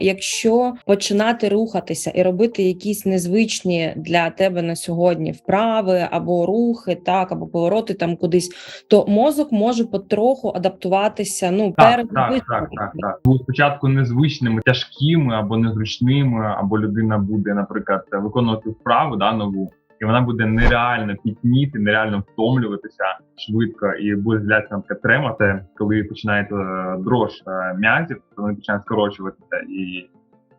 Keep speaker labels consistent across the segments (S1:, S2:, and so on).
S1: Якщо починати рухатися і робити якісь незвичні для тебе на сьогодні вправи або рухи, так або повороти там кудись, то мозок може потроху адаптуватися. Ну
S2: Так,
S1: перед
S2: так, так, так, так. Спочатку незвичними, тяжкими або незручними, або людина буде, наприклад, виконувати вправу да, нову, і вона буде нереально пітніти, нереально втомлюватися швидко і буде наприклад, тремати, коли починається е, дрож е, м'язів, то вони починають скорочуватися і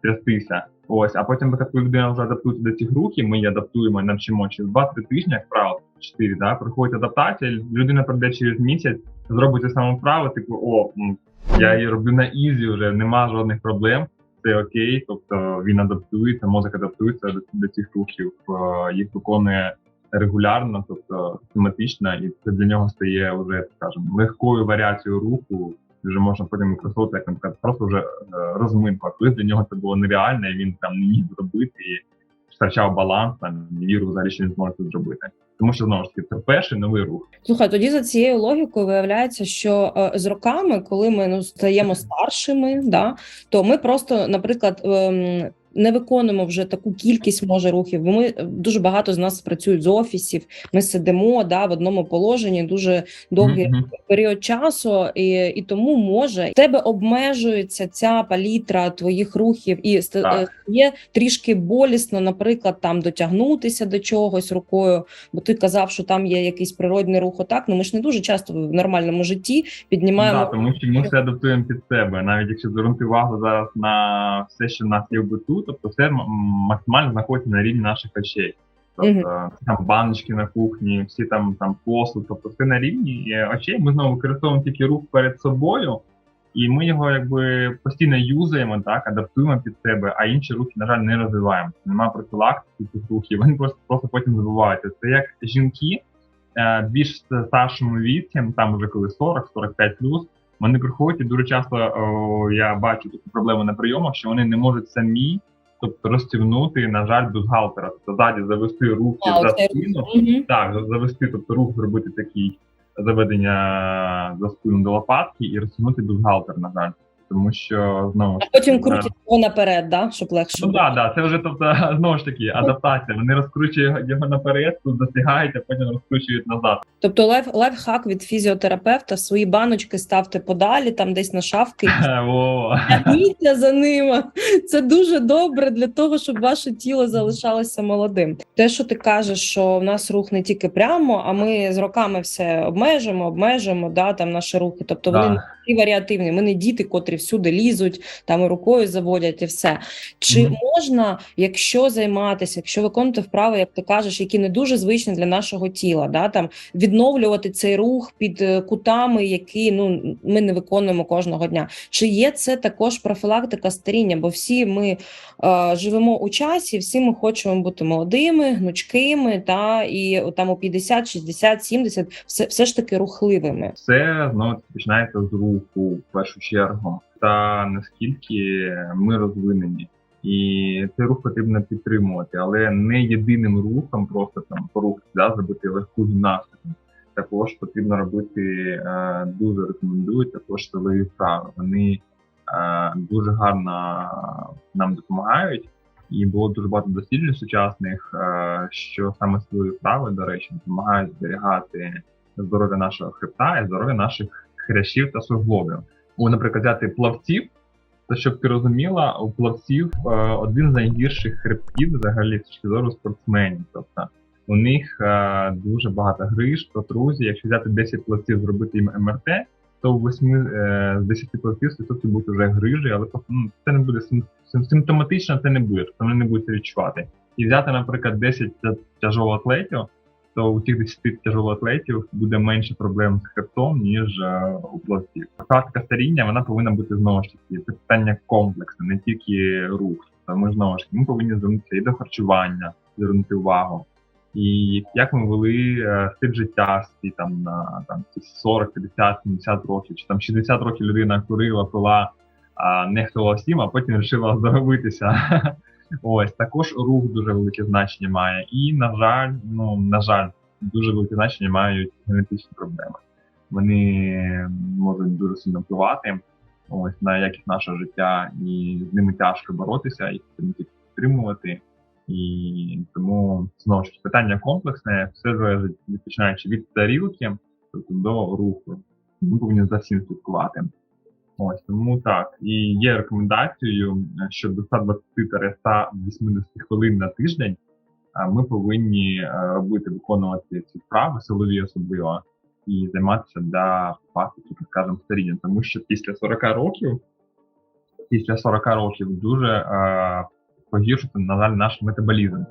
S2: трястися. Ось, а потім, коли людина вже адаптується до цих рухів, ми її адаптуємо навчимо через 2-3 тижні, як правило, 4, да, проходить адаптація, людина прийде через місяць, зробить те саме вправо, типу, о, я її роблю на ізі вже, нема жодних проблем, це окей. Тобто він адаптується, мозок адаптується до, до цих рухів, е, їх виконує регулярно, тобто систематично, і це для нього стає вже, скажімо, легкою варіацією руху. Вже можна потім використовувати, як наприклад, просто вже е, розминку. А колись для нього це було нереально, і він там не міг зробити втрачав баланс, там не вірив взагалі, що він зможе це зробити. Тому що знову ж таки це перший новий рух.
S1: Слухай, тоді за цією логікою виявляється, що е, з роками, коли ми ну стаємо старшими, да то ми просто, наприклад. ем, не виконуємо вже таку кількість може рухів, бо ми дуже багато з нас працюють з офісів. Ми сидимо да в одному положенні дуже довгий
S2: Мгм.
S1: період часу, і, і тому може в тебе обмежується ця палітра твоїх рухів, і ст-
S2: Так.
S1: е, є трішки болісно, наприклад, там дотягнутися до чогось рукою. Бо ти казав, що там є якийсь природний рух. Отак. Ну ми ж не дуже часто в нормальному житті піднімаємо.
S2: Да, тому що ми все адаптуємо під себе. Навіть якщо звернути увагу зараз на все, що в нас є в биту, тобто все максимально знаходиться на рівні наших очей. Тобто там баночки на кухні, всі там там посуд, тобто все на рівні очей. Ми знову використовуємо тільки рух перед собою, і ми його якби постійно юзаємо, так адаптуємо під себе, а інші рухи, на жаль, не розвиваємо. Немає профілактики цих рухів, вони просто просто потім забуваються. Це як жінки е, більш старшому віці, там вже коли 40-45 плюс, вони приходять і дуже часто о, я бачу таку проблему на прийомах, що вони не можуть самі. Тобто розтягнути, на жаль, бюстгальтера, тобто ззаді завести руки
S1: А,
S2: за спину, так, завести, тобто рух зробити такий заведення за спину до лопатки і розтягнути бюстгальтер, на жаль. Тому що знову
S1: А потім крутять його наперед, да? щоб легше.
S2: Ну так, да, це вже тобто знову ж таки адаптація. Вони розкручують його наперед, тут затягають, а потім розкручують назад.
S1: Тобто лайф, лайфхак від фізіотерапевта свої баночки ставте подалі, там десь на шафки.
S2: О,
S1: Тягніться за ними. Це дуже добре для того, щоб ваше тіло залишалося молодим. Те, що ти кажеш, що в нас рух не тільки прямо, а ми з роками все обмежимо, обмежимо, да, там наші рухи. Тобто вони такі варіативні. Ми не діти, котрі всюди лізуть, там рукою заводять, і все. Чи
S2: Мгм.
S1: можна, якщо займатися, якщо виконувати вправи, як ти кажеш, які не дуже звичні для нашого тіла, да, там відновлювати цей рух під е, кутами, які ну ми не виконуємо кожного дня. Чи є це також профілактика старіння? Бо всі ми е, живемо у часі, всі ми хочемо бути молодими, гнучкими, та і там у 50, 60, 70 все, все ж таки рухливими.
S2: Все знову починається з руху в першу чергу, та наскільки ми розвинені. І цей рух потрібно підтримувати, але не єдиним рухом, просто там порухати, да, зробити легку гімнастику. Також потрібно робити е, дуже рекомендують також силові вправи. Вони е, дуже гарно нам допомагають. І було дуже багато досліджень сучасних, е, що саме силові вправи, до речі, допомагають зберігати здоров'я нашого хребта і здоров'я наших хрящів та суглобів. У, наприклад, взяти плавців, то щоб ти розуміла, у плавців е, один з найгірших хребтів взагалі з точки зору спортсменів. Тобто у них е, дуже багато гриж, протрузій. Якщо взяти 10 плавців, зробити їм МРТ, то у 8 е, з 10 плавців 100% будуть вже грижі, але ну, це не буде сим- сим- симптоматично, це не буде, тобто вони не будуть відчувати. І взяти, наприклад, 10 тя- тяжелоатлетів, то у тих 10 тяжелоатлетів буде менше проблем з хребтом, ніж е, у плавців. Практика старіння вона повинна бути знову ж таки це питання комплексне, не тільки рух. Ми знову ж таки ми повинні звернутися і до харчування, звернути увагу. І як ми вели е, стиль життя свій там на там ці 40, 50, 70 років, чи там 60 років людина курила, пила, а нехтувала всім, а потім вирішила оздоровитися. Ось також рух дуже велике значення має. І, на жаль, ну на жаль, дуже велике значення мають генетичні проблеми. Вони можуть дуже сильно впливати. ось на якість нашого життя, і з ними тяжко боротися, їх тільки підтримувати. І тому знову ж питання комплексне, все залежить починаючи від тарілки, тобто до руху. Ми повинні за всім слідкувати. Ось тому так. І є рекомендацією, е, що до 120-180 хвилин на тиждень ми повинні е, робити, виконувати ці вправи, силові особливо, і займатися для пасіки, так скажемо, старіння. Тому що після 40 років, після 40 років дуже е, погіршується, на жаль, наш метаболізм.